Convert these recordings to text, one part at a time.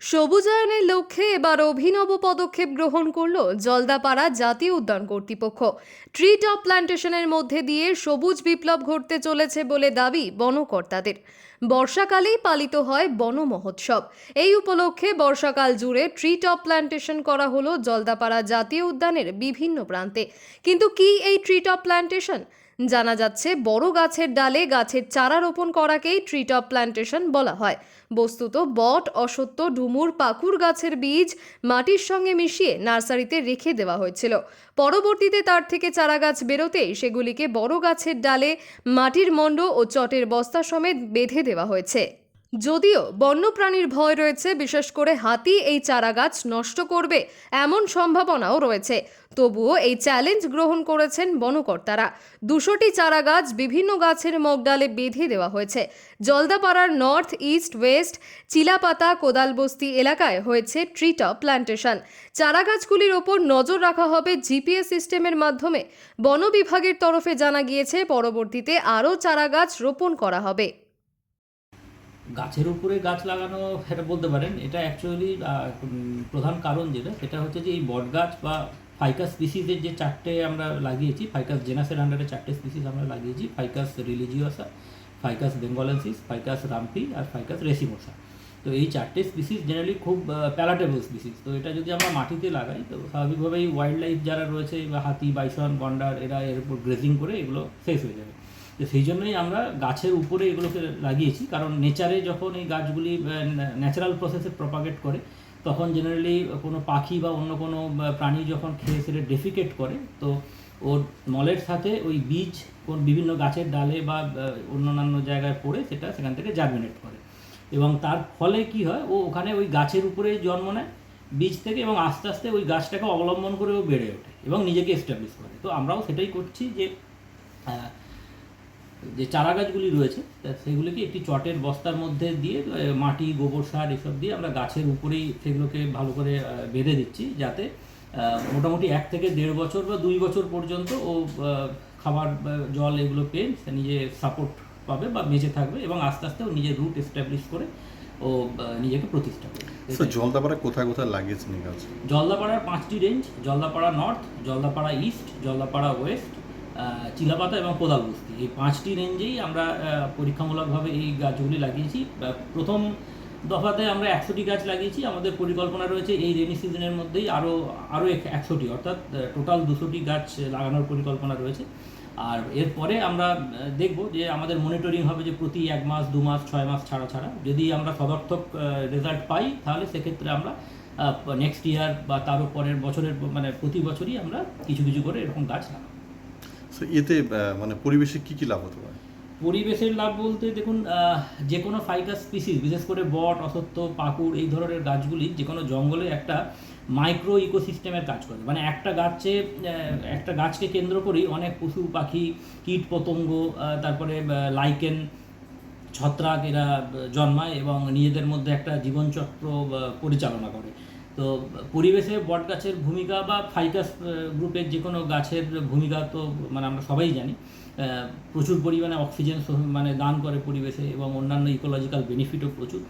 সবুজায়নের লক্ষ্যে এবার অভিনব পদক্ষেপ গ্রহণ করল জলদাপাড়া জাতীয় উদ্যান কর্তৃপক্ষ। ট্রি টপ প্ল্যান্টেশনের মধ্যে দিয়ে সবুজ বিপ্লব ঘটতে চলেছে বলে দাবি বনকর্তাদের। বর্ষাকালেই পালিত হয় বন মহোৎসব। এই উপলক্ষে বর্ষাকাল জুড়ে ট্রি টপ প্ল্যান্টেশন করা হলো জলদাপাড়া জাতীয় উদ্যানের বিভিন্ন প্রান্তে। কিন্তু কি এই ট্রি টপ প্ল্যান্টেশন জানা যাচ্ছে, বড় গাছের ডালে গাছের চারা রোপণ করাকেই ট্রি টপ প্ল্যান্টেশন বলা হয়। বস্তুত বট, অসত্য, ডুমুর পাকুর গাছের বীজ মাটির সঙ্গে মিশিয়ে নার্সারিতে রেখে দেওয়া হয়েছিল। পরবর্তীতে তার থেকে চারা গাছ বেরোতেই সেগুলিকে বড় গাছের ডালে মাটির মণ্ড ও চটের বস্তা সমেত বেঁধে দেওয়া হয়েছে। যদিও বন্যপ্রাণীর ভয় রয়েছে, বিশেষ করে হাতি এই চারা গাছ নষ্ট করবে এমন সম্ভাবনাও রয়েছে। তবুও এই চ্যালেঞ্জ গ্রহণ করেছেন বনকর্তারা। দুশোটি চারা গাছ বিভিন্ন গাছের মগডালে বেঁধে দেওয়া হয়েছে। জলদাপাড়ার north east west Chilapata Kodalbasti এলাকায় হয়েছে ট্রিটপ প্ল্যান্টেশন চারা গাছগুলির ওপর নজর রাখা হবে জিপিএস সিস্টেমের মাধ্যমে। বন বিভাগের তরফে জানা গিয়েছে, পরবর্তীতে আরও চারা গাছ রোপণ করা হবে। গাছের উপরে গাছ লাগানো সেটা বলতে পারেন, এটা অ্যাকচুয়ালি প্রধান কারণ যেটা, সেটা হচ্ছে যে এই বট গাছ বা ফাইকাস স্পিসিসের যে চারটে আমরা লাগিয়েছি ফাইকাস জেনাসের আন্ডারে চারটে স্পিসিস আমরা লাগিয়েছি Ficus religiosa Ficus benghalensis Ficus rumphii আর ফাইকাস রেসিমোসা তো এই চারটে স্পিসিস জেনারেলি খুব প্যালাটেবল স্পিসিস তো এটা যদি আমরা মাটিতে লাগাই, তো স্বাভাবিকভাবেই ওয়াইল্ড লাইফ যারা রয়েছে বা হাতি বাইসন গন্ডার এরা এর উপর গ্রেজিং করে এগুলো শেষ হয়ে যাবে। তো সেই জন্যই আমরা গাছের উপরে এগুলোকে লাগিয়েছি। কারণ নেচারে যখন এই গাছগুলি ন্যাচারাল প্রসেসে প্রপাগেট করে, তখন জেনারেলি কোনো পাখি বা অন্য কোনো প্রাণী যখন খেয়ে সেটা ডেফিকেট করে, তো ওর মলের সাথে ওই বীজ কোন বিভিন্ন গাছের ডালে বা অন্যান্য জায়গায় পড়ে সেটা সেখান থেকে জার্মিনেট করে। এবং তার ফলে কি হয়, ও ওখানে ওই গাছের উপরে জন্ম নেয়, বীজ থেকে এবং আস্তে আস্তে ওই গাছটাকে অবলম্বন করে ও বেড়ে ওঠে এবং নিজেকে এস্টাবলিশ করে। তো আমরাও সেটাই করছি যে যে চারা গাছগুলি রয়েছে সেগুলিকে একটি চটের বস্তার মধ্যে দিয়ে মাটি গোবর সার এসব দিয়ে আমরা গাছের উপরেই সেগুলোকে ভালো করে বেঁধে দিচ্ছি যাতে মোটামুটি এক থেকে দেড় বছর বা দুই বছর পর্যন্ত ও খাবার জল এগুলো পেয়ে নিজে সাপোর্ট পাবে বা বেঁচে থাকবে এবং আস্তে আস্তে ও নিজের রুট এস্টাবলিশ করে ও নিজেকে প্রতিষ্ঠা করবে। জলদাপাড়া কোথায় কোথায় লাগিয়েছেন গাছ? জলদাপাড়ার পাঁচটি range Jaldapara north Jaldapara east Jaldapara west Chilapata এবং কোদালবস্তি এই পাঁচটি রেঞ্জেই আমরা পরীক্ষামূলকভাবে এই গাছগুলি লাগিয়েছি। প্রথম দফাতে আমরা একশোটি গাছ লাগিয়েছি। আমাদের পরিকল্পনা রয়েছে এই রেনি সিজনের মধ্যেই আরও আরও একশোটি, অর্থাৎ টোটাল দুশোটি গাছ লাগানোর পরিকল্পনা রয়েছে। আর এরপরে আমরা দেখব যে আমাদের মনিটরিং হবে যে প্রতি এক মাস, দু মাস, ছয় মাস ছাড়া ছাড়া। যদি আমরা সদর্থক রেজাল্ট পাই, তাহলে সেক্ষেত্রে আমরা নেক্সট ইয়ার বা তারও পরের বছরের মানে প্রতি বছরই আমরা কিছু কিছু করে এরকম গাছ লাগাবো। স্যার এতে মানে পরিবেশে কি কি লাভ হতে পারে? পরিবেশের লাভ বলতে দেখুন যে কোনো ফাইকাস স্পিসিস, বিশেষ করে বট, অসত্য, পাকুড়, এই ধরনের গাছগুলি যে কোনো জঙ্গলে একটা মাইক্রো ইকোসিস্টেমের কাজ করে। মানে একটা গাছে একটা গাছকে কেন্দ্র করেই অনেক পশু, পাখি, কীট পতঙ্গ তারপরে লাইকেন ছত্রাক এরা জন্মায় এবং নিজেদের মধ্যে একটা জীবনচক্র পরিচালনা করে। তো পরিবেশে বট গাছের ভূমিকা বা ফাইকাস গ্রুপের যে কোনো গাছের ভূমিকা তো মানে আমরা সবাই জানি। প্রচুর পরিমাণে অক্সিজেন মানে দান করে পরিবেশে এবং অন্যান্য ইকোলজিক্যাল বেনিফিটও প্রচুর।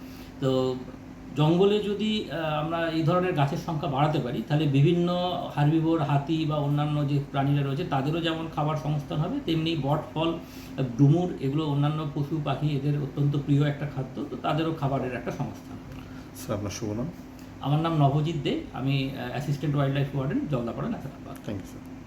তো জঙ্গলে যদি আমরা এই ধরনের গাছের সংখ্যা বাড়াতে পারি, তাহলে বিভিন্ন হার্বিভোর, হাতি বা অন্যান্য যে প্রাণীরা রয়েছে, তাদেরও যেমন খাবার সংস্থান হবে, তেমনি বট ফল, ডুমুর এগুলো অন্যান্য পশু, পাখি, এদের অত্যন্ত প্রিয় একটা খাদ্য, তো তাদেরও খাবারের একটা সংস্থান আপনার শুভ নাম? আমার নাম নবজিৎ দে আমি assistant wildlife warden Jaldapara national thank you